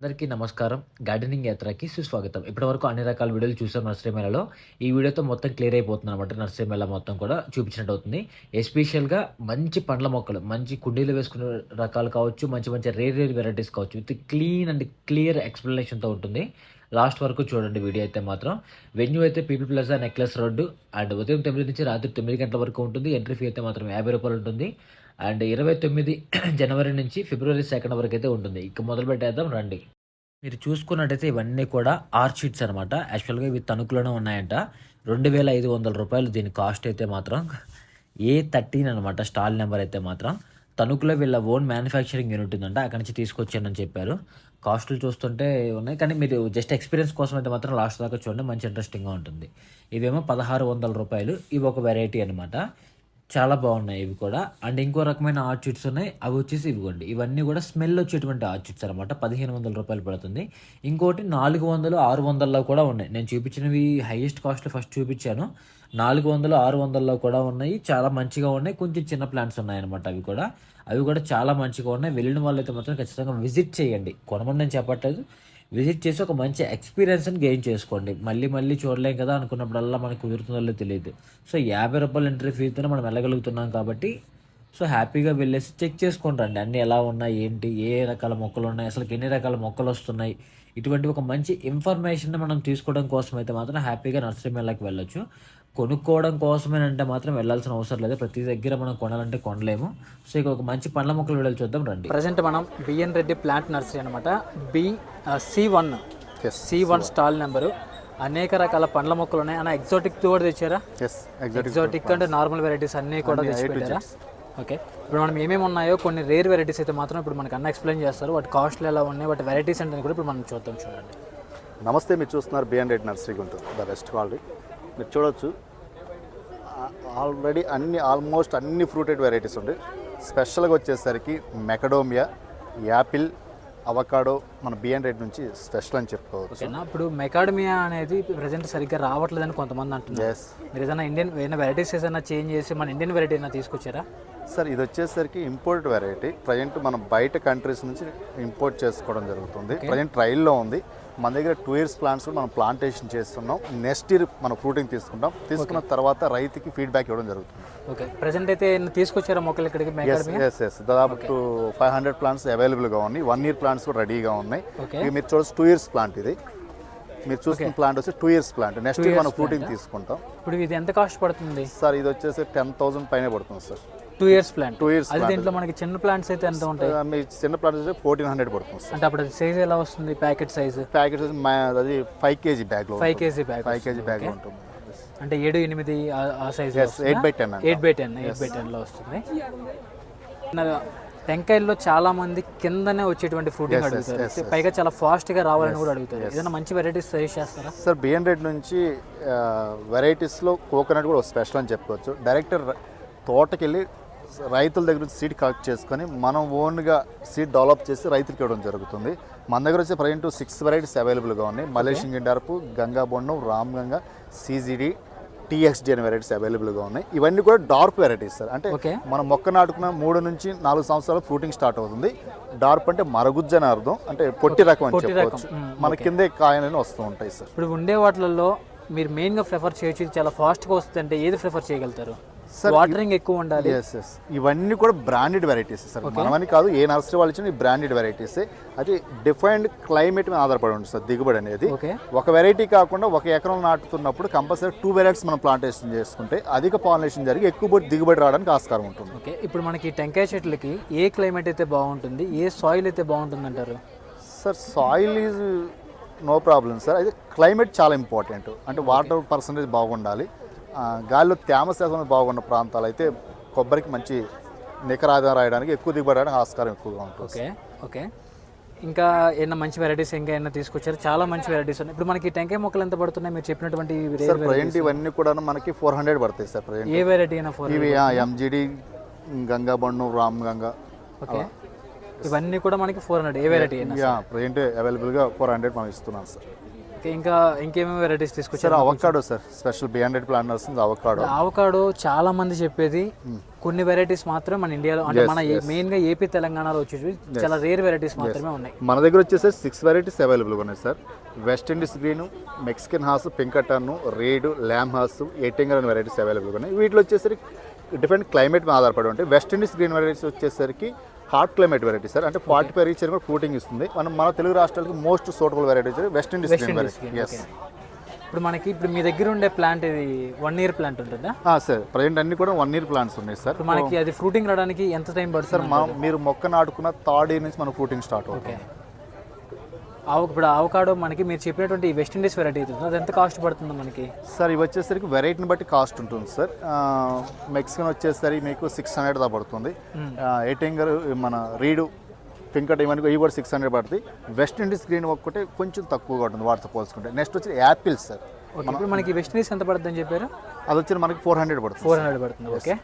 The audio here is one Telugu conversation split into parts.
అందరికీ నమస్కారం. గార్డెనింగ్ యాత్రకి సుస్వాగతం. ఇప్పటివరకు అన్ని రకాల వీడియోలు చూసాం నర్సరీ మేళలో ఈ వీడియోతో మొత్తం క్లియర్ అయిపోతుంది అనమాట నర్సరీ మేళ మొత్తం కూడా చూపించినట్టు అవుతుంది. ఎస్పెషల్గా మంచి పండ్ల మొక్కలు మంచి కుండీలు వేసుకునే రకాలు కావచ్చు మంచి మంచి రేర్ రేర్ వెరైటీస్ కావచ్చు విత్ క్లీన్ అండ్ క్లియర్ ఎక్స్ప్లెనేషన్తో ఉంటుంది. లాస్ట్ వరకు చూడండి వీడియో అయితే మాత్రం. వెన్యూ అయితే people's plaza necklace road and ఉదయం తొమ్మిది నుంచి రాత్రి తొమ్మిది గంటల వరకు ఉంటుంది. ఎంట్రీ ఫీ అయితే మాత్రం యాభై రూపాయలు ఉంటుంది. అండ్ ఇరవై తొమ్మిది జనవరి నుంచి ఫిబ్రవరి సెకండ్ వరకు అయితే ఉంటుంది. ఇక మొదలు పెట్టేద్దాం రండి. మీరు చూసుకున్నట్టయితే ఇవన్నీ కూడా ఆర్ షీట్స్ అనమాట యాక్చువల్గా ఇవి తణుకులోనే ఉన్నాయంట. రెండు వేల ఐదు వందల రూపాయలు దీని కాస్ట్ అయితే మాత్రం ఏ థర్టీన్ అనమాట స్టాల్ నెంబర్ అయితే మాత్రం. తణుకులో వీళ్ళ ఓన్ మ్యానుఫ్యాక్చరింగ్ యూనిట్ ఉందంట అక్కడి నుంచి తీసుకొచ్చానని చెప్పారు. కాస్టులు చూస్తుంటే ఉన్నాయి కానీ మీరు జస్ట్ ఎక్స్పీరియన్స్ కోసం అయితే మాత్రం లాస్ట్ దాకా చూడండి మంచి ఇంట్రెస్టింగ్గా ఉంటుంది. ఇవేమో పదహారు వందల రూపాయలు ఇవి ఒక వెరైటీ అనమాట చాలా బాగున్నాయి ఇవి కూడా. అండ్ ఇంకో రకమైన ఆర్చిడ్స్ ఉన్నాయి. అవి వచ్చేసి ఇవ్వండి. ఇవన్నీ కూడా స్మెల్ వచ్చేటువంటి ఆర్చిడ్స్ అనమాట పదిహేను వందల రూపాయలు పడుతుంది. ఇంకోటి నాలుగు వందలు ఆరు వందల్లో కూడా ఉన్నాయి. నేను చూపించినవి హైయెస్ట్ కాస్ట్ ఫస్ట్ చూపించాను. నాలుగు వందలు ఆరు వందల్లో కూడా ఉన్నాయి. చాలా మంచిగా ఉన్నాయి. కొంచెం చిన్న ప్లాంట్స్ ఉన్నాయి అనమాట అవి కూడా. అవి కూడా చాలా మంచిగా ఉన్నాయి. వెళ్ళిన వాళ్ళైతే మాత్రం ఖచ్చితంగా విజిట్ చేయండి. కొనమని నేను చెప్పట్లేదు. విజిట్ చేసి ఒక మంచి ఎక్స్పీరియన్స్ని గెయిన్ చేసుకోండి. మళ్ళీ మళ్ళీ చూడలేం కదా అనుకున్నప్పుడల్లా మనకు కుదురుతుందో తెలియదు. సో యాభై రూపాయల ఎంట్రీ ఫీతోనే మనం వెళ్ళగలుగుతున్నాం కాబట్టి సో హ్యాపీగా వెళ్ళేసి చెక్ చేసుకోండి రండి. అన్నీ ఎలా ఉన్నాయి ఏంటి ఏ రకాల మొక్కలు ఉన్నాయి అసలు ఎన్ని రకాల మొక్కలు వస్తున్నాయి? ఇటువంటి ఒక మంచి ఇన్ఫర్మేషన్ మనం తీసుకోవడం కోసం అయితే మాత్రం హ్యాపీగా నర్సరీ మేళకి వెళ్ళొచ్చు. కొనుక్కోవడం కోసమే అంటే మాత్రం వెళ్ళాల్సిన అవసరం లేదు. ప్రతి దగ్గర మనం కొనాలంటే కొనలేము. సో ఇక ఒక మంచి పండ్ల మొక్కలు వెళ్ళి చూద్దాం రండి. ప్రజెంట్ మనం బిఎన్ రెడ్డి ప్లాంట్ నర్సరీ అనమాట B C one. C one stall number. అనేక రకాల పండ్ల మొక్కలు ఉన్నాయి. అన్న ఎగ్జాటిక్ కూడా తెచ్చారా? ఎగ్జాటిక్ అంటే నార్మల్ వెరైటీస్ అన్నీ కూడా తెచ్చి పెట్టారా? ఓకే. ఇప్పుడు మనం ఏమేమి ఉన్నాయో కొన్ని రేర్ వెరైటీస్ అయితే మాత్రం ఇప్పుడు మనకు అన్న ఎక్స్ప్లెయిన్ చేస్తారు. వాటి కాస్ట్లు ఎలా ఉన్నాయి వాటి వెరైటీస్ అంటే కూడా ఇప్పుడు మనం చూద్దాం చూడండి. నమస్తే మీరు చూస్తున్నారు BN Reddy nursery Guntur the best quality మీరు చూడొచ్చు. ఆల్రెడీ అన్ని ఆల్మోస్ట్ అన్ని ఫ్రూటెడ్ వెరైటీస్ ఉన్నాయి స్పెషల్గా వచ్చేసరికి మెకడోమియా యాపిల్ అవకాడో మన బిఎన్ రెడ్డి నుంచి స్పెషల్ అని చెప్పుకోవచ్చు. ఇప్పుడు మెకాడమియా అనేది ప్రజెంట్ సరిగ్గా రావట్లేదని కొంతమంది అంటున్నారు. మీరు ఏదైనా ఇండియన్ ఏదైనా వెరైటీస్ ఏదైనా చేంజ్ చేసి మన ఇండియన్ వెరైటీ ఏదైనా తీసుకొచ్చారా? సార్ ఇది వచ్చేసరికి ఇంపోర్ట్ వెరైటీ. ప్రజెంట్ మనం బయట కంట్రీస్ నుంచి ఇంపోర్ట్ చేసుకోవడం జరుగుతుంది. ప్రజెంట్ ట్రయల్లో ఉంది. మన దగ్గర టూ ఇయర్స్ ప్లాంట్స్ కూడా మనం ప్లాంటేషన్ చేస్తున్నాం. నెక్స్ట్ ఇయర్ మనం ఫ్రూటింగ్ తీసుకుంటాం. తీసుకున్న తర్వాత రైతుకి ఫీడ్బ్యాక్ ఇవ్వడం జరుగుతుంది. ఓకే ప్రజెంట్ అయితే తీసుకొచ్చారా మొక్కలు ఇక్కడికి ఎస్ ఎస్ దాదాపు ఫైవ్ హండ్రెడ్ ప్లాంట్స్ అవైలబుల్గా ఉన్నాయి. వన్ ఇయర్ ప్లాంట్స్ కూడా రెడీగా ఉన్నాయి. ఇవి మీరు చూడొచ్చు టూ ఇయర్స్ ప్లాంట్ ఇది. మీరు చూస్తున్న ప్లాంట్ వచ్చి two years plant next year మనం ఫ్రూటింగ్ తీసుకుంటాం. ఇప్పుడు ఇది ఎంత కాస్ట్ పడుతుంది? సార్ ఇది వచ్చేసి టెన్ థౌసండ్ పైన పడుతుంది sir two years plant two years అది దీంట్లో మనకి చిన్న ప్లాంట్స్ అయితే ఎంత ఉంటాయి? మీ చిన్న ప్లాంట్ వచ్చి ఫోర్టీన్ హండ్రెడ్ పడుతుంది అంటే అప్పుడు సైజ్ ఎలా వస్తుంది? ప్యాకెట్ సైజ్ ప్యాకెట్ మా- అది ఫైవ్ కేజీ బ్యాగ్లో five KG bag five KG బ్యాగ్లో ఉంటుంది. అంటే ఏడు ఎనిమిది ఆ- size eight by ten eight by ten eight by టెన్లో వస్తుంది. టెంకాయల్లో చాలా మంది కిందనే వచ్చేటువంటి ఫ్రూటింగ్ అడుగుతారు. పైగా చాలా ఫాస్ట్గా రావాలని కూడా అడుగుతారు. ఏదైనా మంచి వెరైటీస్ సజెస్ట్ చేస్తారా? సార్ బిఎన్ రెడ్ నుంచి వెరైటీస్లో కోకోనట్ కూడా స్పెషల్ అని చెప్పుకోవచ్చు. డైరెక్ట్ ర- తోటకి వెళ్ళి రైతుల దగ్గర నుంచి సీడ్ కలెక్ట్ చేసుకొని మనం ఓన్గా సీడ్ డెవలప్ చేసి రైతులకి ఇవ్వడం జరుగుతుంది. మన దగ్గర వచ్చి ప్రజెంట్ సిక్స్ వెరైటీస్ అవైలబుల్గా ఉన్నాయి. మలేషియన్ గిండార్పు గంగా బొండం రామ్ గంగా సీజీడి టీఎక్స్డి అనే వెరైటీస్ అవైలబుల్గా ఉన్నాయి. ఇవన్నీ కూడా డార్క్ వెరైటీస్ సార్ అంటే ఓకే. మనం మొక్క నాటుకున్న మూడు నుంచి నాలుగు సంవత్సరాలు ఫ్రూటింగ్ స్టార్ట్ అవుతుంది. డార్ప్ అంటే మరగుజ్జు అని అర్థం. అంటే పొట్టి రకం అని చెప్పవచ్చు మన కిందే కాయలని వస్తూ ఉంటాయి సార్ ఇప్పుడు ఉండే వాటిలలో మీరు మెయిన్గా ప్రిఫర్ చేయొచ్చు. చాలా ఫాస్ట్గా వస్తుంది అంటే ఏది ప్రిఫర్ చేయగలుగుతారు? Sir, వాటరింగ్ ఎక్కువ ఉండాలి. ఎస్ ఎస్ ఇవన్నీ కూడా బ్రాండెడ్ వెరైటీస్ సార్ మనమని కాదు ఏ నర్సరీ వాళ్ళు ఇచ్చిన బ్రాండెడ్ వెరైటీస్ అది డిఫైన్డ్ క్లైమేట్ మీద ఆధారపడి ఉంటుంది సార్ దిగుబడి అనేది. ఒక వెరైటీ కాకుండా ఒక ఎకరం నాటుతున్నప్పుడు కంపల్సరీ టూ వెరైటీస్ మనం ప్లాంటేషన్ చేసుకుంటే అధిక పాలినేషన్ జరిగి ఎక్కువ దిగుబడి రావడానికి ఆస్కారం ఉంటుంది. ఓకే ఇప్పుడు మనకి టెంకాయ చెట్లకి ఏ క్లైమేట్ అయితే బాగుంటుంది ఏ సాయిల్ అయితే బాగుంటుంది అంటారు sir soil is no problem sir అయితే క్లైమేట్ చాలా ఇంపార్టెంట్ అంటే వాటర్ పర్సంటేజ్ బాగుండాలి. గాలిలో తేమ శాతం బాగున్న ప్రాంతాలు అయితే కొబ్బరికి మంచి నికర ఆదాయం రాయడానికి ఎక్కువ దిగుబడి రావడానికి ఆస్కారం ఎక్కువగా ఉంటుంది. Okay okay. ఇంకా ఏమైనా మంచి వెరైటీస్ ఇంకా ఏమైనా తీసుకొచ్చారు? చాలా మంచి వెరైటీస్ ఉన్నాయి. ఇప్పుడు మనకి టెంకాయ మొక్కలు ఎంత పడుతున్నాయి? మీరు చెప్పినటువంటి సార్ ప్రజెంట్ ఇవన్నీ కూడా మనకి ఫోర్ హండ్రెడ్ పడతాయి సార్ ప్రజెంట్ ఏ వెరైటీ అయినా ఫోర్ ఇవి ఎంజిడి గంగా బండు రామ్ గంగా ఓకే. ఇవన్నీ కూడా మనకి ఫోర్ హండ్రెడ్ ఏ వెరైటీ ప్రజెంట్ అవైలబుల్గా ఫోర్ హండ్రెడ్ మనం ఇస్తున్నాం సార్. ఇంకా ఇంకేమేమి వెరైటీస్ తీసుకొచ్చారు? Avocado sir. స్పెషల్ బియాండెడ్ ప్లాంట్ వస్తుంది అవకాడో ఆవకాడో చాలా మంది చెప్పేది కొన్ని వెరైటీస్ మాత్రమే మన ఇండియాలో అంటే మన మెయిన్గా ఏపీ తెలంగాణలో వచ్చేవి చాలా రేర్ వెరైటీస్ మాత్రమే ఉన్నాయి. మన దగ్గర వచ్చేసి సిక్స్ వెరైటీస్ అవైలబుల్గా ఉన్నాయి sir. West Indies green Mexican Hass Pinkerton Reed Lamb Hass ఎయిటింగర్ అనే వెరైటీస్ అవైలబుల్గా ఉన్నాయి. వీటిలో వచ్చేసరికి డిఫరెంట్ క్లైమేట్ మీద ఆధారపడి ఉంటాయి. వెస్ట్ ఇండీస్ గ్రీన్ వెరైటీస్ వచ్చేసరికి హాట్ క్లైమేట్ వెరైటీ సార్. అంటే ఫార్టీ ఫైవ్ రీచ్ కూడా ఫ్రూటింగ్ ఇస్తుంది. మనం మన తెలుగు రాష్ట్రాలకు మోస్ట్ సూటబుల్ వెరైటీ వచ్చి West Indies green variety yes ఇప్పుడు మనకి ఇప్పుడు మీ దగ్గర ఉండే ప్లాంట్ ఇది వన్ ఇయర్ ప్లాంట్ ఉంటుందా? సార్. ప్రజెంట్ అన్ని కూడా వన్ ఇయర్ ప్లాంట్స్ ఉన్నాయి సార్. మనకి అది ఫ్రూటింగ్ రావడానికి ఎంత టైం సార్ పడుతుంది మా మీరు మొక్క నాటుకున్న థర్డ్ ఇయర్ నుంచి మన ఫ్రూటింగ్ స్టార్ట్ అవుతుంది. ఆవు ఇప్పుడు ఆవకాడో మనకి మీరు చెప్పినటువంటి వెస్ట్ ఇండీస్ వెరైటీ అవుతుంది అది ఎంత కాస్ట్ పడుతుంది మనకి? సార్ ఇవి వచ్చేసరికి వెరైటీని బట్టి కాస్ట్ ఉంటుంది సార్. మెక్సికన్ వచ్చేసరికి మీకు సిక్స్ హండ్రెడ్ దా పడుతుంది. ఎయిటింగర్ మన రీడు పింకట్ ఇవన్నీ ఇవి కూడా సిక్స్ హండ్రెడ్ పడుతుంది వెస్ట్ ఇండీస్ గ్రీన్ ఒక్కటే కొంచెం తక్కువగా ఉంటుంది వాటితో పోల్చుకుంటే. నెక్స్ట్ వచ్చి యాపిల్స్ సార్. మనకి వెస్ట్ ఇండీస్ ఎంత పడుతుంది అని చెప్పారు? అది వచ్చి మనకి ఫోర్ హండ్రెడ్ పడుతుంది ఫోర్ హండ్రెడ్ పడుతుంది ఓకే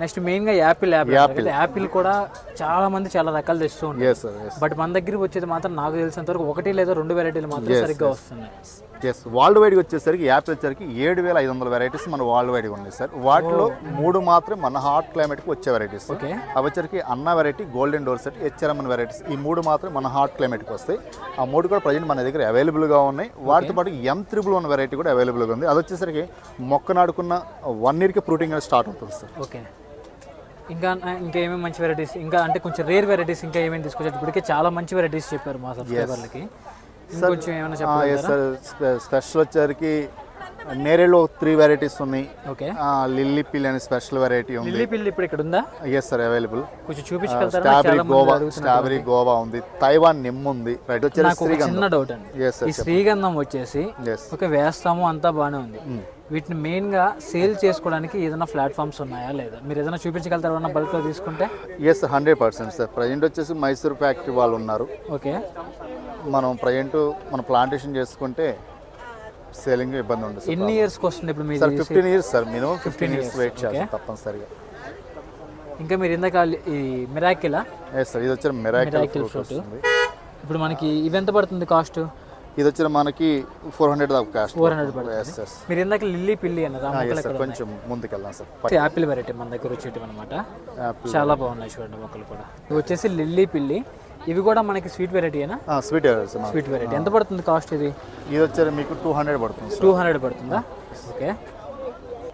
నెక్స్ట్ మెయిన్గా యాపిల్ యాపిల్. యాపిల్. కూడా చాలా మంది చాలా రకాలు తెస్తూ ఉంటారు బట్ మన దగ్గర వచ్చేది మాత్రం నాకు తెలిసినంత వరకు ఒకటి లేదా రెండు వెరైటీలు మాత్రం సరిగ్గా వస్తున్నాయి. ఎస్ వరల్డ్ వైడ్గా వచ్చేసరికి యాపిల్ వచ్చేసరికి ఏడు వేల ఐదు వందల వెరైటీస్ మన వరల్డ్ వైడ్గా ఉన్నాయి సార్ వాటిలో మూడు మాత్రం మన హాట్ క్లైమేట్కి వచ్చే వెరైటీస్ ఓకే. అవి వచ్చరికి అన్న variety golden Dorsett HRM varieties ఈ మూడు మాత్రం మన హాట్ క్లైమేట్కి వస్తాయి. ఆ మూడు కూడా ప్రజెంట్ మన దగ్గర అవైలబుల్గా ఉన్నాయి. వాటితో పాటు ఎం త్రిబుల్ వన్ వెరైటీ కూడా అవైలబుల్గా ఉంది. అది వచ్చేసరికి మొక్క నాడుకున్న వన్ ఇయర్కి ప్రూటింగ్ అనేది స్టార్ట్ అవుతుంది సార్ ఓకే. ఇంకా ఇంకా ఏమేమి మంచి వెరైటీస్ ఇంకా అంటే కొంచెం రేర్ వెరైటీస్ ఇంకా ఏమేమి తీసుకొచ్చారు? ఇప్పటికే చాలా మంచి వెరైటీస్ చెప్పారు మా సబ్స్క్రైబర్లకి ఇంకొంచెం ఏమైనా సార్ స్పె- స్పెషల్ వచ్చరికి నేరేలో త్రీ వెరైటీస్ ఉన్నాయి. ఓకే. లిల్లీ పిల్ అనే స్పెషల్ వెరైటీ ఉంది. లిల్లీ పిల్లి ఇప్పుడు ఇక్కడ ఉందా ఎస్ సార్ అవైలబుల్ కొంచెం చూపించగలుగుతారా స్ట్రాబెరీ గోవా. స్ట్రాబెరీ గోవా ఉంది. తైవాన్ నిమ్మ ఉంది. రైట్ వచ్చేసి ఒక చిన్న డౌట్ అండి. ఎస్ ఈ శ్రీగంధం వచ్చేసి ఓకే వేస్తాము అంతా బాగానే ఉంది. వీటిని మెయిన్గా సేల్ చేసుకోవడానికి ఏదైనా ప్లాట్ఫామ్స్ ఉన్నాయా లేదా? మీరు ఏదైనా చూపించగలుగుతారా ఏమన్నా బల్క్లో తీసుకుంటే? Yes hundred percent sir present వచ్చేసి మైసూర్ ఫ్యాక్టరీ వాళ్ళు ఉన్నారు. ఓకే మనం ప్రజెంట్ మన ప్లాంటేషన్ చేసుకుంటే సేలింగ్ ఇబ్బంది ఉండదు ఎన్ని ఇయర్స్కి వస్తుంది ఇప్పుడు సార్ మీరు fifteen years sir minimum fifteen years wait చేయాలి తప్పనిసరిగా. ఇంకా మీరు ఇందాక ఈ మిరాకిలా ఎస్ సార్ ఇది వచ్చిన మెరాకిల్ ఫ్రూట్ ఇప్పుడు మనకి ఇవి ఎంత పడుతుంది కాస్ట్ ఇది వచ్చిన మనకి ఫోర్ హండ్రెడ్ దాకా కాస్ట్ ఫోర్ హండ్రెడ్ మీరు ఇందాక లిల్లీ పిల్లి సార్ ఎక్కడ కొంచెం ముందుకెళ్దాం సార్? యాపిల్ వెరైటీ మన దగ్గర వచ్చేటివి అనమాట చాలా బాగున్నాయి చూడండి మొక్కలు కూడా. ఇవి వచ్చేసి లిల్లీ పిల్లి. ఇవి కూడా మనకి స్వీట్ వెరైటీనా స్వీట్ స్వీట్ వెరైటీ ఎంత పడుతుంది కాస్ట్ ఇది? ఇది వచ్చారు మీకు టూ హండ్రెడ్ పడుతుంది టూ హండ్రెడ్ పడుతుందా? ఓకే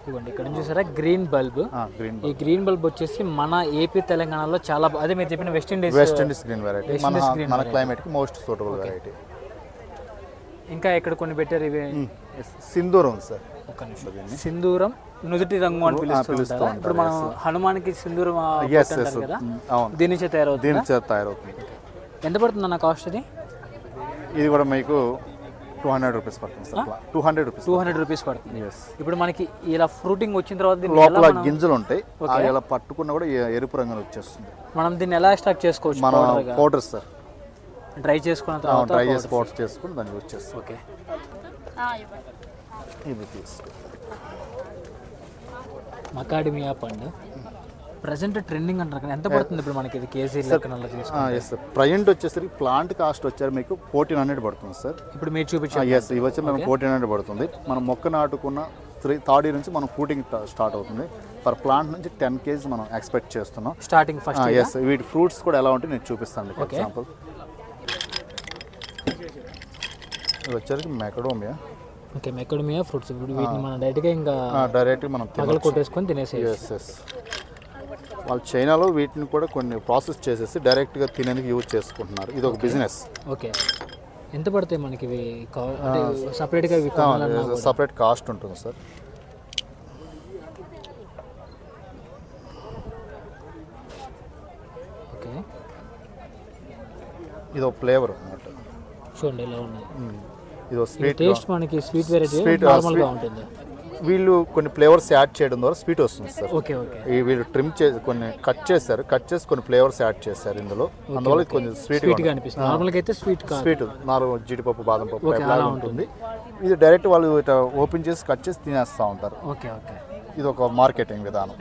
ఇదిగోండి ఇక్కడ నుంచి చూసారా? గ్రీన్ బల్బ్ గ్రీన్ ఈ గ్రీన్ బల్బ్ వచ్చేసి మన ఏపీ తెలంగాణలో చాలా అదే మీరు చెప్పిన West Indies West Indies green variety మన క్లైమేట్కి మోస్ట్ సూటబుల్ వెరైటీ ఇంకా ఇక్కడ కొన్ని పెట్టారు ఇవి? సింధూరం సార్. ఒక్క నిమిషం. సింధూరం నుదుటి రంగు అని పిలుస్తూ? ఇప్పుడు మనం హనుమాన్కి సింధూరం కదా? దీని నుంచే తయారవుతుంది? దీని చేత తయారవుతుంది. ఎంత పడుతుంది అన్న కాస్ట్ ఇది? ఇది కూడా మీకు టూ హండ్రెడ్ రూపీస్ పడుతుంది sir. Two hundred rupees two hundred rupees పడుతుంది. ఇప్పుడు మనకి ఇలా ఫ్రూటింగ్ వచ్చిన తర్వాత లోపల గింజలు ఉంటాయి. ఇలా పట్టుకున్నా కూడా ఎరుపు రంగులో వచ్చేస్తుంది. మనం దీన్ని ఎలా ఎక్స్ట్రాక్ట్ చేసుకోవచ్చు? మన పౌడర్ సార్. డ్రై చేసుకున్న తర్వాత డ్రై చేసి పౌడర్ చేసుకుని దాన్ని యూజ్ చేస్తాం. ఓకే. ఇది తీసుకో. మకాడిమియా పండు. ప్రజెంట్ ట్రెండింగ్ అంటారు కదా ఎంత పడుతుంది ఇప్పుడు మనకి ఇది కేజీ లెక్కన తీసుకుంటే ఎస్ సార్ ప్రజెంట్ వచ్చేసరికి ప్లాంట్ కాస్ట్ వచ్చారు మీకు ఫోర్టీన్ హండ్రెడ్ పడుతుంది సార్ ఇప్పుడు మీరు చూపించారు ఎస్ ఇవి వచ్చి మనం ఫోర్టీన్ హండ్రెడ్ పడుతుంది. మనం మొక్క నాటుకున్న త్రీ థర్డ్ ఇయర్ నుంచి మనం ఫ్రూటింగ్ స్టార్ట్ అవుతుంది. పర్ ప్లాంట్ నుంచి టెన్ కేజీ మనం ఎక్స్పెక్ట్ చేస్తున్నాం. స్టార్టింగ్ ఫస్ట్ ఎస్ వీటి ఫ్రూట్స్ కూడా ఎలా ఉంటాయి నేను చూపిస్తాను ఫర్ ఎగ్జాంపుల్ ఇది వచ్చరికి మెకడోమియా. Okay మెక్కడమియా fruits. ఇప్పుడు వీటిని మనం డైరెక్ట్గా ఇంకా డైరెక్ట్గా మనం పగలు కొట్టేసుకొని తినేసేయచ్చు. వాళ్ళు చైనాలో వీటిని కూడా కొన్ని ప్రాసెస్ చేసేసి డైరెక్ట్గా తినేందుకు యూజ్ చేసుకుంటున్నారు. ఇది ఒక బిజినెస్ ఓకే. ఎంత పడతాయి మనకి ఇవి సపరేట్గా ఇవి? సపరేట్ కాస్ట్ ఉంటుంది సార్. ఓకే. ఇది ఒక ఫ్లేవర్ అన్నమాట. చూడండి ఇలా ఉన్నాయి. ఇది స్వీట్ టేస్ట్ మనకి స్వీట్ వెరైటీ Sweet, నార్మల్గా ఉంటుంది. వీళ్ళు కొన్ని ఫ్లేవర్స్ యాడ్ చేయడం ద్వారా స్వీట్ వస్తుంది సార్. Okay okay. ఈ వీళ్ళు ట్రిమ్ చేసి కొన్ని కట్ చేశారు కట్ చేసి కొన్ని ఫ్లేవర్స్ యాడ్ చేశారు ఇందులో. అందువల్ల కొంచెం స్వీట్ స్వీట్గా అనిపిస్తుంది. నార్మల్గా అయితే స్వీట్ కాదు. స్వీట్ నార్మల్ జీడిపప్పు బాదం పప్పు లాగా ఉంటుంది. ఇది డైరెక్ట్ వాళ్ళు ఓపెన్ చేసి కట్ చేసి తినేస్తూ ఉంటారు. Okay okay. ఇది ఒక మార్కెటింగ్ విధానం.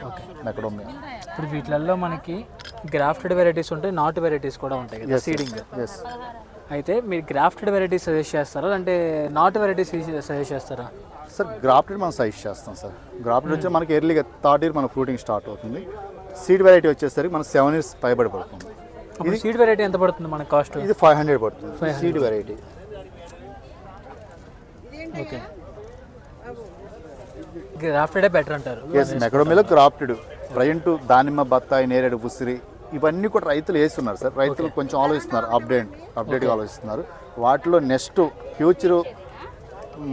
మెకడోమియా ఇప్పుడు వీటిలలో మనకి గ్రాఫ్టెడ్ వెరైటీస్ ఉంటాయి నాట్ వెరైటీస్ కూడా ఉంటాయి సీడింగ్ ఎస్ అయితే మీరు గ్రాఫ్టెడ్ వెరైటీస్ సజెస్ట్ చేస్తారా? అంటే నాట్ వెరైటీస్ సజెస్ట్ చేస్తారా? సార్ గ్రాఫ్టెడ్ మనం సైజ్ చేస్తాం సార్. గ్రాఫ్టెడ్ వచ్చి మనకి ఎర్లీగా థర్డ్ ఇయర్ మన ఫ్రూటింగ్ స్టార్ట్ అవుతుంది. సీడ్ వెరైటీ వచ్చేసరికి మన సెవెన్ ఇయర్స్ పైబడి పడుతుంది. సీడ్ వెరైటీ ఎంత పడుతుంది మన కాస్ట్ ఇది ఫైవ్ హండ్రెడ్ పడుతుంది. Seed variety okay. గ్రాఫ్టెడే బెటర్ అంటారు. ఎస్ మెకడోమిలో గ్రాఫ్టెడ్. ప్రజెంట్ దానిమ్మ బత్తాయి నేరేడు ఉసిరి ఇవన్నీ కూడా రైతులు వేస్తున్నారు సార్. రైతులు కొంచెం ఆలోచిస్తున్నారు అప్డేట్ అప్డేట్గా ఆలోచిస్తున్నారు. వాటిలో నెక్స్ట్ ఫ్యూచర్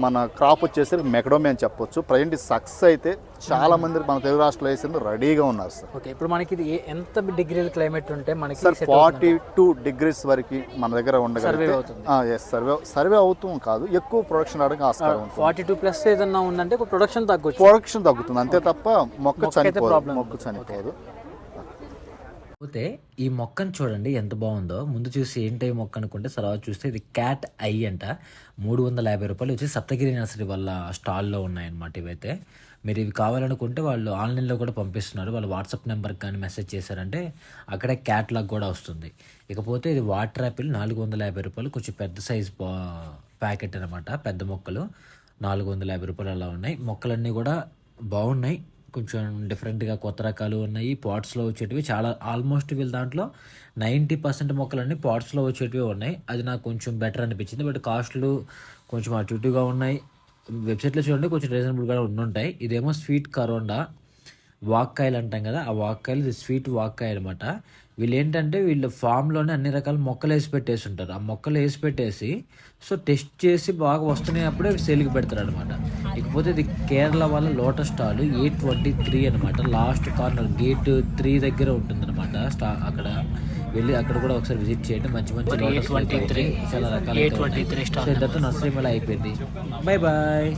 మన క్రాప్ వచ్చేసరికి మెకడోమి అని చెప్పొచ్చు. ప్రజెంట్ సక్సెస్ అయితే చాలా మంది మన తెలుగు రాష్ట్రాలు వేసేందుకు రెడీగా ఉన్నారు సార్. ఓకే. ఇప్పుడు మనకి ఇది ఎంత డిగ్రీల క్లైమేట్ ఉంటే మనకి సార్ ఫార్టీ టూ డిగ్రీస్ వరకు మన దగ్గర ఉండగలిగితే. ఎస్ సర్వే సర్వే అవుతూ కాదు. ఎక్కువ ప్రొడక్షన్ రావడానికి ఆస్కారం ఉంటుంది. ఫార్టీ టూ ప్లస్ ఏదన్నా ఉందంటే ప్రొడక్షన్ తగ్గొచ్చు. ప్రొడక్షన్ తగ్గుతుంది. అంతే తప్ప మొక్క చనిపోదు. మొక్క చనిపోదు. పోతే ఈ మొక్కను చూడండి ఎంత బాగుందో. ముందు చూసి ఏంటి ఈ మొక్క అనుకుంటే తర్వాత చూస్తే ఇది క్యాట్ ఐ అంట. మూడు వందల యాభై రూపాయలు వచ్చి సప్తగిరి నర్సరీ వాళ్ళ స్టాల్లో ఉన్నాయన్నమాట ఇవైతే. మీరు ఇవి కావాలనుకుంటే వాళ్ళు ఆన్లైన్లో కూడా పంపిస్తున్నారు. వాళ్ళు వాట్సాప్ నెంబర్కి కానీ మెసేజ్ చేశారంటే అక్కడే క్యాట్లాగ్ కూడా వస్తుంది. ఇకపోతే ఇది వాటర్ యాపిల్ నాలుగు వందల యాభై రూపాయలు కొంచెం పెద్ద సైజ్ ప్యాకెట్ అనమాట పెద్ద మొక్కలు. నాలుగు వందల యాభై రూపాయలు అలా ఉన్నాయి. మొక్కలన్నీ కూడా బాగున్నాయి. కొంచెం డిఫరెంట్గా కొత్త రకాలు ఉన్నాయి. పాట్స్లో వచ్చేటివి చాలా ఆల్మోస్ట్ వీళ్ళ దాంట్లో నైంటీ పర్సెంట్ మొక్కలన్నీ పాట్స్లో వచ్చేటివి ఉన్నాయి. అది నాకు కొంచెం బెటర్ అనిపించింది. బట్ కాస్ట్లు కొంచెం అటు ఇటుగా ఉన్నాయి. వెబ్సైట్లో చూడండి కొంచెం రీజనబుల్గా ఉండుంటాయి ఇదేమో స్వీట్ కరోండా వాక్కాయలు అంటాం కదా ఆ వాక్కాయలు ఇది స్వీట్ వాక్కాయ అనమాట వీళ్ళు ఏంటంటే వీళ్ళు ఫామ్లోనే అన్ని రకాల మొక్కలు వేసి పెట్టేసి ఉంటారు. ఆ మొక్కలు వేసి పెట్టేసి సో టెస్ట్ చేసి బాగా వస్తున్నాయి అప్పుడే సేల్కి పెడతారు అనమాట ఇకపోతే ఇది కేరళ వాళ్ళ lotus stall eight twenty three అనమాట లాస్ట్ కార్నర్ గేట్ త్రీ దగ్గర ఉంటుందన్నమాట. స్టా అక్కడ వెళ్ళి అక్కడ కూడా ఒకసారి విజిట్ చేయండి. మంచి మంచి లోటస్ చాలా రకాల నర్సరీ మేళ అయిపోయింది. Bye bye.